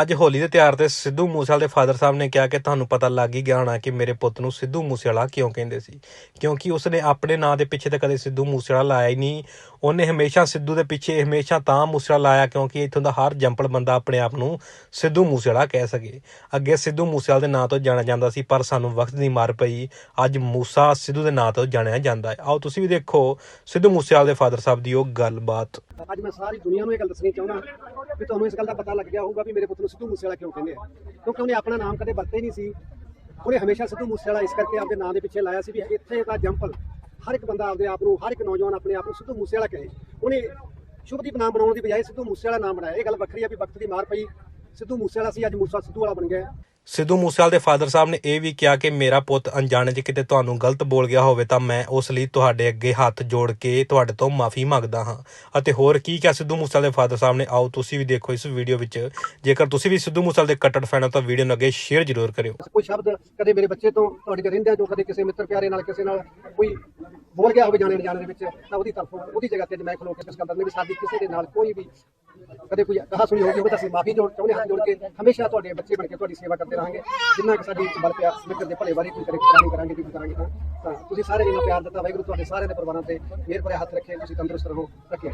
ਅੱਜ ਹੋਲੀ ਦੇ ਤਿਉਹਾਰ ਤੇ ਸਿੱਧੂ ਮੂਸੇਵਾਲੇ ਦੇ ਫਾਦਰ ਸਾਹਿਬ ਨੇ ਕਿਹਾ ਕਿ ਤੁਹਾਨੂੰ ਪਤਾ ਲੱਗ ਹੀ ਗਿਆ ਹੋਣਾ ਕਿ ਮੇਰੇ ਪੁੱਤ ਨੂੰ ਸਿੱਧੂ ਮੂਸੇਵਾਲਾ ਕਿਉਂ ਕਹਿੰਦੇ ਸੀ? ਕਿਉਂਕਿ ਉਸਨੇ ਆਪਣੇ ਨਾਂ ਦੇ ਪਿੱਛੇ ਤਾਂ ਕਦੇ ਸਿੱਧੂ ਮੂਸੇਵਾਲਾ ਲਾਇਆ ਹੀ ਨਹੀਂ। ਉਹਨੇ ਹਮੇਸ਼ਾ ਸਿੱਧੂ ਦੇ ਪਿੱਛੇ, ਹਮੇਸ਼ਾ ਤਾਂ ਮੂਸੇਵਾਲਾ ਲਾਇਆ ਕਿਉਂਕਿ ਇੱਥੋਂ ਦਾ ਹਰ ਜੰਪਲ ਬੰਦਾ ਆਪਣੇ ਆਪ ਨੂੰ ਸਿੱਧੂ ਮੂਸੇਵਾਲਾ ਕਹਿ ਸਕੇ। ਅੱਗੇ ਸਿੱਧੂ ਮੂਸੇਵਾਲੇ ਦੇ ਨਾਂ ਤੋਂ ਜਾਣਿਆ ਜਾਂਦਾ ਸੀ, ਪਰ ਸਾਨੂੰ ਵਕਤ ਦੀ ਮਾਰ ਪਈ। ਅੱਜ ਮੂਸਾ ਸਿੱਧੂ ਦੇ ਨਾਂ ਤੋਂ ਜਾਣਿਆ ਜਾਂਦਾ ਹੈ। ਆਓ ਤੁਸੀਂ ਵੀ ਦੇਖੋ ਸਿੱਧੂ ਮੂਸੇਵਾਲੇ ਦੇ ਫਾਦਰ ਸਾਹਿਬ ਦੀ ਉਹ ਗੱਲਬਾਤ। ਅੱਜ ਮੈਂ ਸਾਰੀ ਦੁਨੀਆ ਨੂੰ ਇਹ ਗੱਲ ਦੱਸਣੀ ਚਾਹੁੰਦਾ ਵੀ ਤੁਹਾਨੂੰ ਇਸ ਗੱਲ ਦਾ ਪਤਾ ਲੱਗ ਗਿਆ ਹੋਊਗਾ ਵੀ ਮੇਰੇ ਪੁੱਤ ਨੂੰ ਸਿੱਧੂ ਮੂਸੇਵਾਲਾ ਕਿਉਂ ਕਹਿੰਦੇ ਆ? ਕਿਉਂਕਿ ਉਹਨੇ ਆਪਣਾ ਨਾਮ ਕਦੇ ਵਰਤੇ ਨਹੀਂ ਸੀ। ਉਹਨੇ ਹਮੇਸ਼ਾ ਸਿੱਧੂ ਮੂਸੇਵਾਲਾ ਇਸ ਕਰਕੇ ਆਪਦੇ ਨਾਂ ਦੇ ਪਿੱਛੇ ਲਾਇਆ ਸੀ ਵੀ ਇੱਥੇ ਦਾ ਜੰਪਲ ਹਰ ਇੱਕ ਬੰਦਾ ਆਪਦੇ ਆਪ ਨੂੰ, ਹਰ ਇੱਕ ਨੌਜਵਾਨ ਆਪਣੇ ਆਪ ਨੂੰ ਸਿੱਧੂ ਮੂਸੇਵਾਲਾ ਕਹੇ। ਉਹਨੇ ਸ਼ੁਭਦੀਪ ਨਾਮ ਬਣਾਉਣ ਦੀ ਬਜਾਏ ਸਿੱਧੂ ਮੂਸੇਵਾਲਾ ਨਾਮ ਬਣਾਇਆ। ਇਹ ਗੱਲ ਵੱਖਰੀ ਆ ਵੀ ਵਕਤ ਦੀ ਮਾਰ ਪਈ। ਸਿੱਧੂ ਮੂਸੇਵਾਲਾ ਸੀ, ਅੱਜ ਮੂਸਾ ਸਿੱਧੂ ਵਾਲਾ ਬਣ ਗਿਆ। ਸਿੱਧੂ ਮੂਸੇਵਾਲੇ ਦੇ ਫਾਦਰ ਸਾਹਿਬ ਨੇ ਇਹ ਵੀ ਕਿਹਾ ਕਿ ਮੇਰਾ ਪੁੱਤ ਅਣਜਾਣੇ 'ਚ ਕਿਤੇ ਤੁਹਾਨੂੰ ਗਲਤ ਬੋਲ ਗਿਆ ਹੋਵੇ ਤਾਂ ਮੈਂ ਉਸ ਲਈ ਤੁਹਾਡੇ ਅੱਗੇ ਹੱਥ ਜੋੜ ਕੇ ਤੁਹਾਡੇ ਤੋਂ ਮਾਫੀ ਮੰਗਦਾ ਹਾਂ। ਅਤੇ ਹੋਰ ਕੀ ਕਿਹਾ ਸਿੱਧੂ ਮੂਸੇਵਾਲੇ ਦੇ ਫਾਦਰ ਸਾਹਿਬ ਨੇ? ਆਓ ਤੁਸੀਂ ਵੀ ਦੇਖੋ ਇਸ ਵੀਡੀਓ ਵਿੱਚ। ਜੇਕਰ ਤੁਸੀਂ ਵੀ ਸਿੱਧੂ ਮੂਸੇਵਾਲੇ ਦੇ ਕੱਟੜ ਫੈਨ ਹੋ ਤਾਂ ਵੀਡੀਓ ਨੂੰ ਅੱਗੇ ਸ਼ੇਅਰ ਜ਼ਰੂਰ ਕਰਿਓ। ਕੋਈ ਸ਼ਬਦ ਕਦੇ ਮੇਰੇ ਬੱਚੇ ਤੋਂ ਤੁਹਾਡੇ ਰਹਿੰਦਿਆਂ ਜੋ ਕਦੇ ਕਿਸੇ ਮਿੱਤਰ ਪਿਆਰੇ ਨਾਲ, ਕਿਸੇ ਨਾਲ ਕੋਈ ਬੋਲ ਗਿਆ ਹੋਵੇ ਜਾਣੇ ਜਾਣੇ ਦੇ ਵਿੱਚ, ਤਾਂ ਉਹਦੀ ਤਰਫੋਂ, ਉਹਦੀ ਜਗ੍ਹਾ ਤੇ ਮੈਂ ਖਲੋ ਕੇ ਇਸ ਗੱਲ ਕਰਨੀ ਵੀ ਸਾਡੀ ਕਿਸੇ ਦੇ ਨਾਲ ਕੋਈ ਵੀ ਕਦੇ ਕੋਈ ਕਹਾ ਸੁਣੀ ਹੋਗੀ ਹੋਵੇ ਤਾਂ ਅਸੀਂ ਮਾਫੀ ਜੋੜ ਚਾਹੁੰਦੇ ਹਾਂ, ਜੋੜ ਕੇ ਹਮੇਸ਼ਾ ਤੁਹਾਡੇ ਬੱਚੇ ਬਣ ਕੇ ਤੁਹਾਡੀ ਸੇਵਾ ਕਰਦੇ ਰਹਾਂਗੇ। ਜਿੰਨਾ ਕਿ ਸਾਡੀ ਬਲ ਪਿਆ ਮਿੱਤਰ ਦੇ ਭਲੇ ਵਾਰੀ ਕੋਈ ਕਰਾਂਗੇ ਕਰਾਂਗੇ ਜੀ ਕਰਾਂਗੇ ਤਾਂ ਤਾਂ ਤੁਸੀਂ ਸਾਰੇ ਜਿੰਨਾ ਪਿਆਰ ਦਿੱਤਾ, ਵਾਹਿਗੁਰੂ ਤੁਹਾਡੇ ਸਾਰਿਆਂ ਦੇ ਪਰਿਵਾਰਾਂ ਤੇ ਮਿਹਰ ਭਰਿਆ ਹੱਥ ਰੱਖੇ, ਤੁਸੀਂ ਤੰਦਰੁਸਤ ਰਹੋ, ਰੱਖਿਆ।